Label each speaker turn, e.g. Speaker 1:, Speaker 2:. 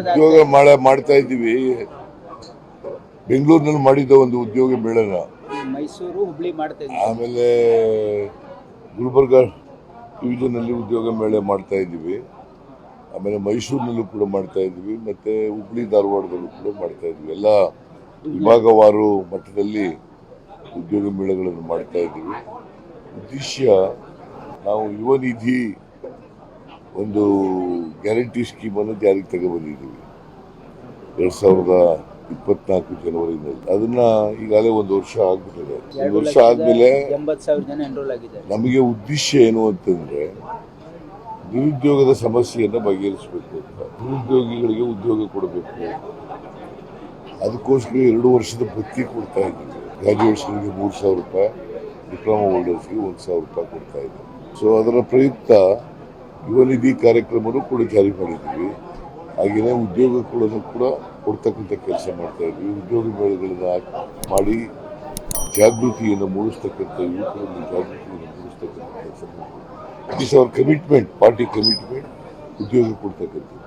Speaker 1: ಉದ್ಯೋಗ ಮಾಡ ಮಾಡ್ತಾ ಇದ್ದೀವಿ. ಬೆಂಗಳೂರಿನಲ್ಲಿ ಮಾಡಿದ್ದ ಒಂದು ಉದ್ಯೋಗ ಮೇಳನ.
Speaker 2: ಮೈಸೂರು ಹುಬ್ಳಿ ಮಾಡ್ತಾ
Speaker 1: ಆಮೇಲೆ ಗುಲ್ಬರ್ಗ ಇದರಲ್ಲಿ ಉದ್ಯೋಗ ಮೇಳ ಮಾಡ್ತಾ ಇದ್ದೀವಿ. ಆಮೇಲೆ ಮೈಸೂರಿನಲ್ಲೂ ಕೂಡ ಮಾಡ್ತಾ ಇದ್ದೀವಿ. ಮತ್ತೆ ಹುಬ್ಳಿ ಧಾರವಾಡದಲ್ಲೂ ಕೂಡ ಮಾಡ್ತಾ ಇದ್ದೀವಿ. ಎಲ್ಲ ವಿಭಾಗವಾರು ಮಟ್ಟದಲ್ಲಿ ಉದ್ಯೋಗ ಮೇಳಗಳನ್ನು ಮಾಡ್ತಾ ಇದ್ದೀವಿ. ಉದ್ದೇಶ ನಾವು ಯುವ ನಿಧಿ ಒಂದು ಗ್ಯಾರಂಟಿ ಸ್ಕೀಮನ್ನು ಜಾರಿಗೆ ತಗೊಬಂದಿದ್ದೀವಿ ಎರಡು ಸಾವಿರದ ಇಪ್ಪತ್ನಾಲ್ಕು ಜನವರಿನಲ್ಲಿ ಅದನ್ನ ಈಗಾಗಲೇ ಒಂದು ವರ್ಷ ಆಗ್ಬಿಟ್ಟಿದೆ. ಒಂದು ವರ್ಷ ಆದಮೇಲೆ ನಮಗೆ ಉದ್ದೇಶ ಏನು ಅಂತಂದ್ರೆ ನಿರುದ್ಯೋಗದ ಸಮಸ್ಯೆಯನ್ನು ಬಗೆಹರಿಸಬೇಕು ಅಂತ. ನಿರುದ್ಯೋಗಿಗಳಿಗೆ ಉದ್ಯೋಗ ಕೊಡಬೇಕು. ಅದಕ್ಕೋಸ್ಕರ ಎರಡು ವರ್ಷದ ಭತ್ತಿ ಕೊಡ್ತಾ ಇದ್ದೀವಿ. ಗ್ರಾಜುಯೇಟ್ಸ್ಗಳಿಗೆ ಮೂರು ಸಾವಿರ ರೂಪಾಯಿ ಡಿಪ್ಲೊಮಾ ಹೋಲ್ಡರ್ಸ್ಗೆ ಒಂದು ಸಾವಿರ ರೂಪಾಯಿ ಕೊಡ್ತಾ ಇದ್ದೀವಿ. ಸೊ ಅದರ ಪ್ರಯುಕ್ತ ಯುವ ಕಾರ್ಯಕ್ರಮನು ಕೂಡ ಜಾರಿ ಮಾಡಿದ್ದೀವಿ. ಹಾಗೆಯೇ ಉದ್ಯೋಗ ಕೂಡ ಕೂಡ ಕೊಡ್ತಕ್ಕಂಥ ಕೆಲಸ ಮಾಡ್ತಾ ಇದ್ವಿ ಉದ್ಯೋಗ ಮೇಳಗಳನ್ನ ಮಾಡಿ ಜಾಗೃತಿಯನ್ನು ಮೂಡಿಸ್ತಕ್ಕಂಥ ಯುವಕರನ್ನು ಜಾಗೃತಿಯನ್ನು ಮೂಡಿಸ್ತಕ್ಕಂಥ ಕೆಲಸ ಮಾಡ್ತೀವಿ. Is our commitment party commitment ಉದ್ಯೋಗ ಕೊಡ್ತಕ್ಕಂಥದ್ದು.